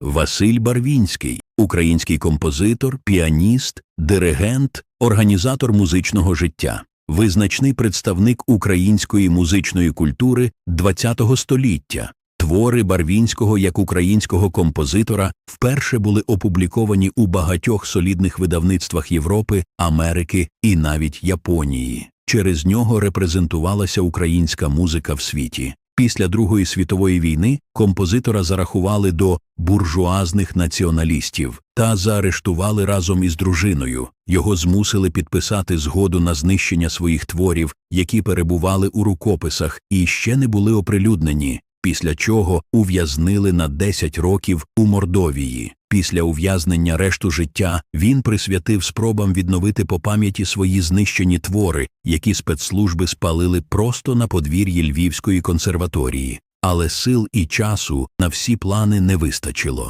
Василь Барвінський, український композитор, піаніст, диригент, організатор музичного життя, визначний представник української музичної культури ХХ століття. Твори Барвінського як українського композитора вперше були опубліковані у багатьох солідних видавництвах Європи, Америки і навіть Японії. Через нього репрезентувалася українська музика в світі. Після Другої світової війни композитора зарахували до буржуазних націоналістів та заарештували разом із дружиною. Його змусили підписати згоду на знищення своїх творів, які перебували у рукописах і ще не були оприлюднені, після чого ув'язнили на 10 років у Мордовії. Після ув'язнення решту життя він присвятив спробам відновити по пам'яті свої знищені твори, які спецслужби спалили просто на подвір'ї Львівської консерваторії. Але сил і часу на всі плани не вистачило.